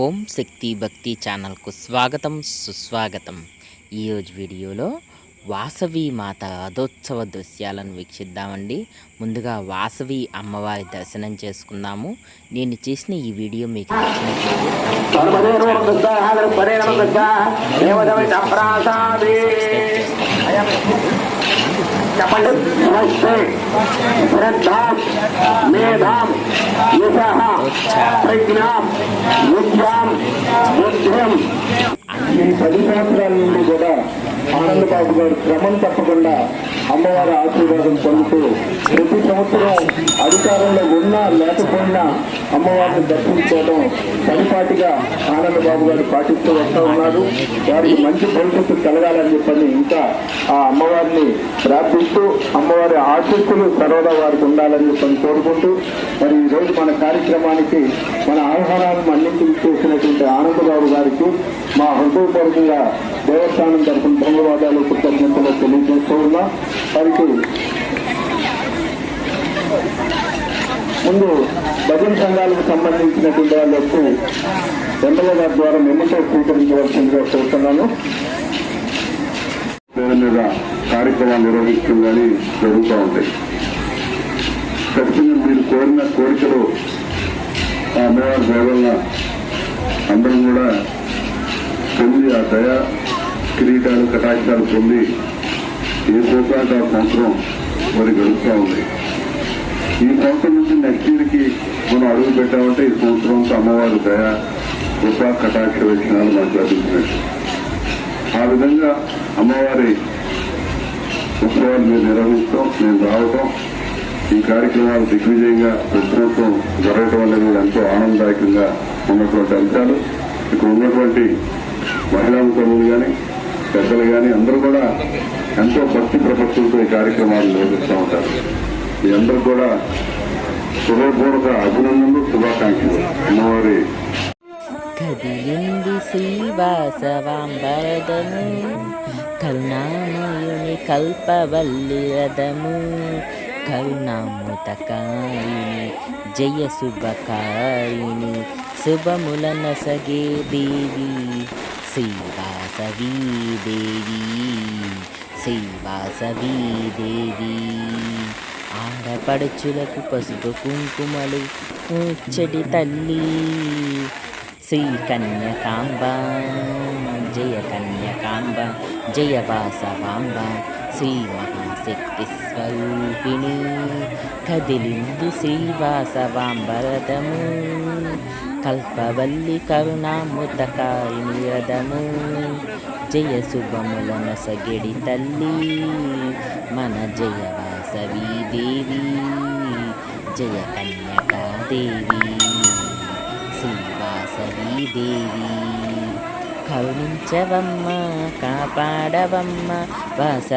ఓం శక్తి భక్తి ఛానల్కు స్వాగతం సుస్వాగతం. ఈరోజు వీడియోలో వాసవి మాత రథోత్సవ దృశ్యాలను వీక్షిద్దామండి. ముందుగా వాసవి అమ్మవారి దర్శనం చేసుకుందాము. నేను చేసిన ఈ వీడియో మీకు कपल श्रद्धा मेधाम यशः प्रज्ञां बुद्धिं बुद्धिं నుండి గారు క్రమం తప్పకుండా అమ్మవారి ఆశీర్వాదం పొందుతూ ప్రతి సంవత్సరం అధికారంలో ఉన్నా లేకపోయినా అమ్మవారిని దర్శించుకోవడం పరిపాటిగా ఆనందబాబు గారు పాటిస్తూ వస్తూ ఉన్నారు. వారికి మంచి భవిష్యత్తు కలగాలని చెప్పని ఇంకా ఆ అమ్మవారిని ప్రార్థిస్తూ అమ్మవారి ఆశస్సులు సర్వదా వారికి ఉండాలని చెప్పని కోరుకుంటూ కార్యక్రమానికి మన ఆహ్వానాలను మన్నించి చేసినటువంటి ఆనందబాబు గారికి మా హృదయపూర్వకంగా దేవస్థానం తరఫున ధన్యవాదాలు కృతజ్ఞతలు తెలియజేస్తూ ఉన్నాం. వారికి ముందు భజన సంఘాలకు సంబంధించినటువంటి వాళ్ళకు ఎమ్మెల్యే గారి ద్వారా మెమోతో స్వీకరించవలసిందిగా కోరుతున్నాను. మీద కార్యక్రమాలు నిర్వహిస్తుందని జరుగుతూ ఉంటాయి. ఖచ్చితంగా మీరు కోరిన కోరికలు ఆ అమ్మవారి దయవల్ల అందరం కూడా పొంది ఆ దయ కిరీటాలు కటాక్షాలు పొంది ఏ పోకాట సంవత్సరం మరి గడుపుతూ ఉంది. ఈ సంవత్సరం నుంచి నెక్స్ట్ ఇయర్కి మనం అడుగు పెట్టామంటే ఈ సంవత్సరం అమ్మవారి దయ కృపా కటాక్ష వీక్షణాలు మాకు లభించినట్టు ఆ విధంగా అమ్మవారి ఉత్సవాలు మేము నిర్వహిస్తాం. మేము ఈ కార్యక్రమాలు దిగ్విజయంగా ప్రభుత్వం జరగటం అనేది ఎంతో ఆనందదాయకంగా ఉన్నటువంటి అంశాలు. ఇక్కడ ఉన్నటువంటి మహిళా ముఖ్యములు కానీ పెద్దలు కానీ అందరూ కూడా ఎంతో భక్తి ప్రపత్తులతో ఈ కార్యక్రమాలు నిర్వహిస్తూ ఉంటారు. మీ అందరూ కూడా హృదయపూర్వక అభినందనలు శుభాకాంక్షలు. అమ్మవారి కదిలింది శ్రీవాసవాంబరదము కరుణామయుని కల్పవల్లి రథము కరుణామృతకారిణి జయ శుభకారిణి శుభములన సగే దేవి. శ్రీవాసవీ దేవి శ్రీవాసవీ దేవి. ఆడపడుచులకు పసుపు కుంకుమలు ముచ్చటి తల్లి. శ్రీ కన్యకాంబ జయ కన్యకాంబ జయ వాసవాంబ శ్రీ మహాశక్తి స్వరూపిణి కదిలింది శ్రీవాసవాంబరదము. కల్పవల్లి కరుణాముతకారిణి రథము. జయ శుభములన సగడి తల్లి. మన జయ వాసవీ దేవి. జయ కన్యకాదేవి శ్రీవాసవీ దేవి. కరుణించవమ్మ కాపాడవమ్మ వాస